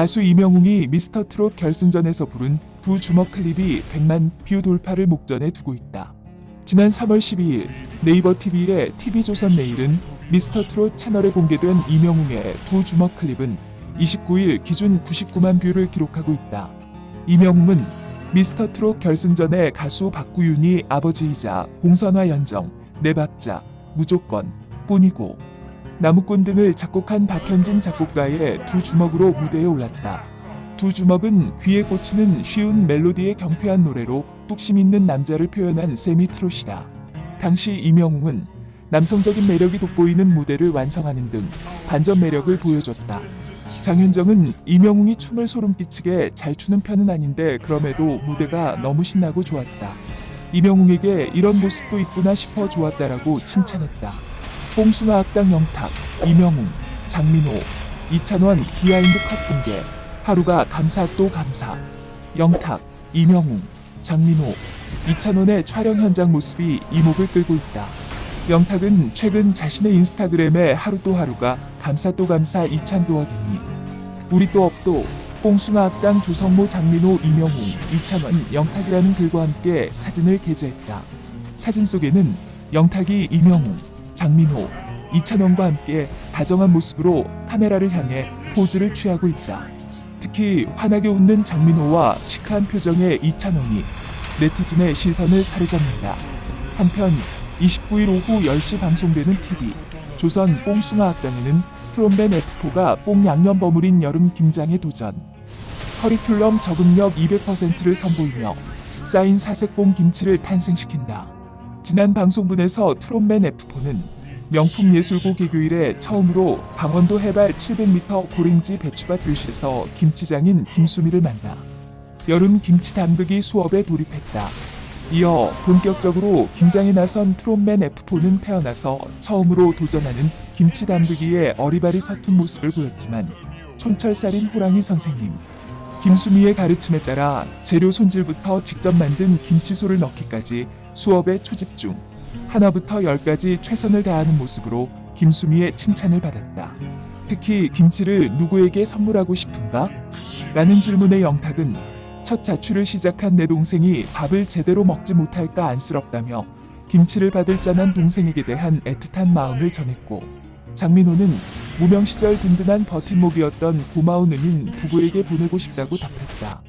가수 이명웅이 미스터 트롯 결승전에서 부른 두 주먹 클립이 100만 뷰 돌파를 목전에 두고 있다. 지난 3월 12일 네이버 TV의 TV조선 내일은 미스터 트롯 채널에 공개된 이명웅의 두 주먹 클립은 29일 기준 99만 뷰를 기록하고 있다. 이명웅은 미스터 트롯 결승전에 가수 박구윤이 아버지이자 공선화 연정, 내 박자, 무조건, 뿐이고 나무꾼 등을 작곡한 박현진 작곡가의 두 주먹으로 무대에 올랐다. 두 주먹은 귀에 꽂히는 쉬운 멜로디의 경쾌한 노래로 뚝심 있는 남자를 표현한 세미 트롯이다. 당시 이명웅은 남성적인 매력이 돋보이는 무대를 완성하는 등 반전 매력을 보여줬다. 장윤정은 이명웅이 춤을 소름 끼치게 잘 추는 편은 아닌데 그럼에도 무대가 너무 신나고 좋았다. 이명웅에게 이런 모습도 있구나 싶어 좋았다라고 칭찬했다. 뽕숭아 악당 영탁, 이명웅, 장민호, 이찬원 비하인드 컷 공개. 하루가 감사 또 감사. 영탁, 이명웅, 장민호, 이찬원의 촬영 현장 모습이 이목을 끌고 있다. 영탁은 최근 자신의 인스타그램에 하루 또 하루가 감사 또 감사 이찬도 어딨니? 우리 또 없도 뽕숭아 악당 조성모 장민호 이명웅 이찬원 영탁이라는 글과 함께 사진을 게재했다. 사진 속에는 영탁이 이명웅 장민호 이찬원과 함께 다정한 모습으로 카메라를 향해 포즈를 취하고 있다. 특히 환하게 웃는 장민호와 시크한 표정의 이찬원이 네티즌의 시선을 사로잡는다. 한편 29일 오후 10시 방송되는 TV 조선 뽕숭아 악당에는 트롬벤 F4가 뽕 양념 버무린 여름 김장에 도전 커리큘럼 적응력 200%를 선보이며 쌓인 사색봉 김치를 탄생시킨다. 지난 방송분에서 트롯맨 F4는 명품 예술고 개교일에 처음으로 강원도 해발 700m 고랭지 배추밭 교실에서 김치장인 김수미를 만나 여름 김치 담그기 수업에 돌입했다. 이어 본격적으로 김장에 나선 트롯맨 F4는 태어나서 처음으로 도전하는 김치 담그기에 어리바리 서툰 모습을 보였지만 촌철살인 호랑이 선생님 김수미의 가르침에 따라 재료 손질부터 직접 만든 김치소를 넣기까지 수업에 초집중 하나부터 열까지 최선을 다하는 모습으로 김수미의 칭찬을 받았다. 특히 김치를 누구에게 선물하고 싶은가? 라는 질문에 영탁은 첫 자취를 시작한 내 동생이 밥을 제대로 먹지 못할까 안쓰럽다며 김치를 받을 짠한 동생에게 대한 애틋한 마음을 전했고 장민호는 무명 시절 든든한 버팀목이었던 고마운 은인 부부에게 보내고 싶다고 답했다.